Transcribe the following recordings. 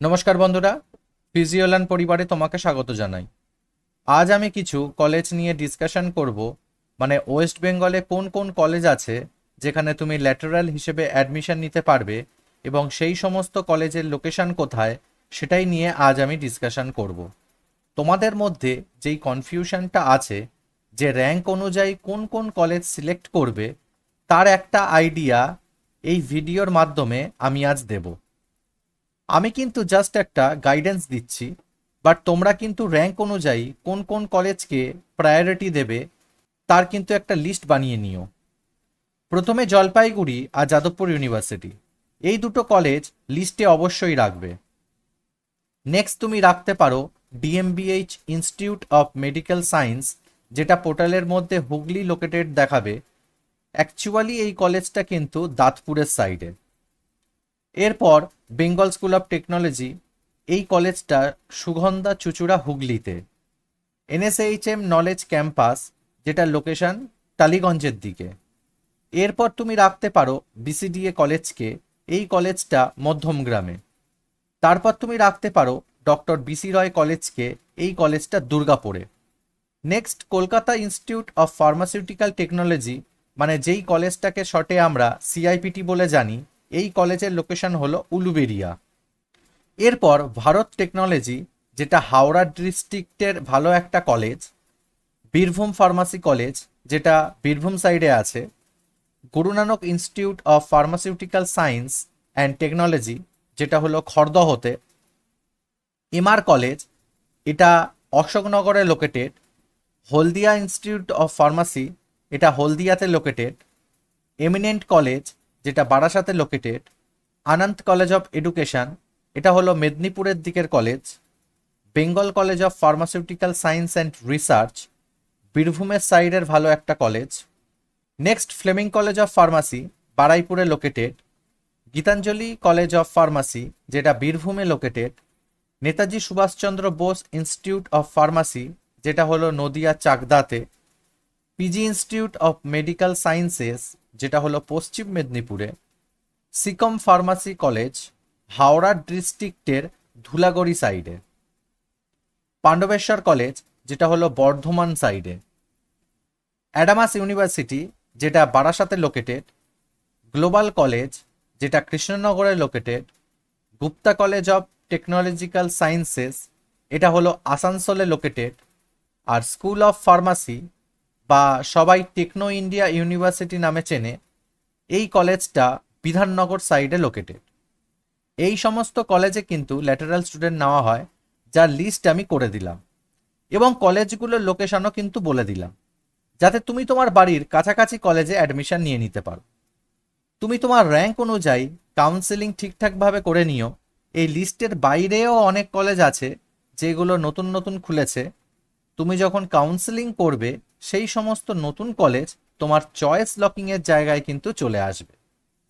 নমস্কার বন্ধুরা ফিজিওল্যান পরিবারে তোমাকে স্বাগত জানাই। আজ আমি কিছু কলেজ নিয়ে ডিসকাশন করব মানে ওয়েস্ট বেঙ্গলে কোন কোন কলেজ আছে যেখানে তুমি ল্যাটারাল হিসেবে অ্যাডমিশন নিতে পারবে এবং সেই সমস্ত কলেজের লোকেশন কোথায় সেটাই নিয়ে আজ আমি ডিসকাশন করব। তোমাদের মধ্যে যেই কনফিউশনটা আছে, যে র্যাঙ্ক অনুযায়ী কোন কোন কলেজ সিলেক্ট করবে, তার একটা আইডিয়া এই ভিডিওর মাধ্যমে আমি আজ দেবো। আমি কিন্তু জাস্ট একটা গাইডেন্স দিচ্ছি বাট তোমরা কিন্তু র্যাঙ্ক অনুযায়ী কোন কোন কলেজকে প্রায়োরিটি দেবে, তার কিন্তু একটা লিস্ট বানিয়ে নিও। প্রথমে জলপাইগুড়ি আর যাদবপুর ইউনিভার্সিটি এই দুটো কলেজ লিস্টে অবশ্যই রাখবে। নেক্সট তুমি রাখতে পারো DMBH institute of medical science যেটা পোর্টালের মধ্যে হুগলি লোকেটেড দেখাবে। অ্যাকচুয়ালি এই কলেজটা কিন্তু দাঁতপুরের সাইডে এরপর বেঙ্গল স্কুল অফ টেকনোলজি এই কলেজটা সুগন্ধা চুচুড়া হুগলিতে। এনএসএইচএম নলেজ ক্যাম্পাস, যেটা লোকেশন টালিগঞ্জের দিকে। এরপর তুমি রাখতে পারো বিসিডিএ কলেজকে, এই কলেজটা মধ্যমগ্রামে তারপর তুমি রাখতে পারো ডক্টর বিসি রয় কলেজকে, এই কলেজটা দুর্গাপুরে। Next, Kolkata institute of pharmaceutical technology মানে যেই কলেজটাকে শর্টে আমরা সিআইপিটি বলে জানি এই কলেজের লোকেশন হলো উলুবেরিয়া। এরপর ভারত টেকনোলজি যেটা হাওড়া ডিস্ট্রিক্টের ভালো একটা কলেজ বীরভূম ফার্মাসি কলেজ যেটা বীরভূম সাইডে আছে, Guru Nanak institute of pharmaceutical science and technology যেটা হলো খড়দহতে। এমআর কলেজ এটা অশোকনগরে located Haldia institute of pharmacy এটা হলদিয়াতে লোকেটেড এমিনেন্ট কলেজ যেটা বারাসাতে located Anant college of education এটা হলো মেদিনীপুরের দিকের college Bengal college of pharmaceutical science and research বীরভূমের সাইডের ভালো একটা college next Fleming college of pharmacy বারাইপুরে located Gitanjali college of pharmacy যেটা বীরভূমে located Netaji Subhashchandra Bose institute of pharmacy যেটা হলো Nadia চাকদাতে PG institute of medical sciences যেটা হলো পশ্চিম মেদিনীপুরে, সিকম ফার্মাসি কলেজ, হাওড়া ডিস্ট্রিক্টের ধুলাগড়ি সাইডে, পাণ্ডবেশ্বর কলেজ, যেটা হলো বর্ধমান সাইডে, অ্যাডামাস ইউনিভার্সিটি, যেটা বারাসাতে লোকেটেড গ্লোবাল কলেজ, যেটা কৃষ্ণনগরে located Gupta college of technological sciences, এটা হলো আসানসোলে লোকেটেড আর স্কুল অফ ফার্মাসি বা সবাই টেকনো ইন্ডিয়া ইউনিভার্সিটি নামে চেনে, এই কলেজটা বিধাননগর সাইডে লোকেটেড এই সমস্ত কলেজে কিন্তু ল্যাটারাল স্টুডেন্ট নেওয়া হয়, যার লিস্ট আমি করে দিলাম। এবং কলেজগুলোর লোকেশনও কিন্তু বলে দিলাম, যাতে তুমি তোমার বাড়ির কাছাকাছি কলেজে অ্যাডমিশন নিয়ে নিতে পারো। তুমি তোমার র্যাঙ্ক অনুযায়ী কাউন্সেলিং ঠিকঠাকভাবে করে নিও। এই লিস্টের বাইরেও অনেক কলেজ আছে, যেগুলো নতুন নতুন খুলেছে। তুমি যখন কাউন্সেলিং করবে সেই সমস্ত নতুন কলেজ তোমার চয়েস লকিংয়ের জায়গায় কিন্তু চলে আসবে।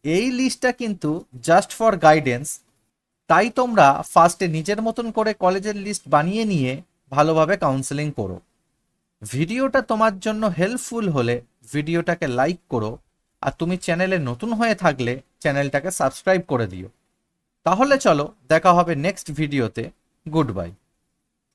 এই লিস্টটা কিন্তু জাস্ট ফর গাইডেন্স তাই তোমরা ফার্স্টে নিজের মতন করে কলেজের লিস্ট বানিয়ে নিয়ে ভালোভাবে কাউন্সেলিং করো। ভিডিওটা তোমার জন্য হেল্পফুল হলে ভিডিওটাকে লাইক করো, আর তুমি চ্যানেলে নতুন হয়ে থাকলে চ্যানেলটাকে সাবস্ক্রাইব করে দিও। তাহলে চলো দেখা হবে নেক্সট ভিডিওতে গুড বাই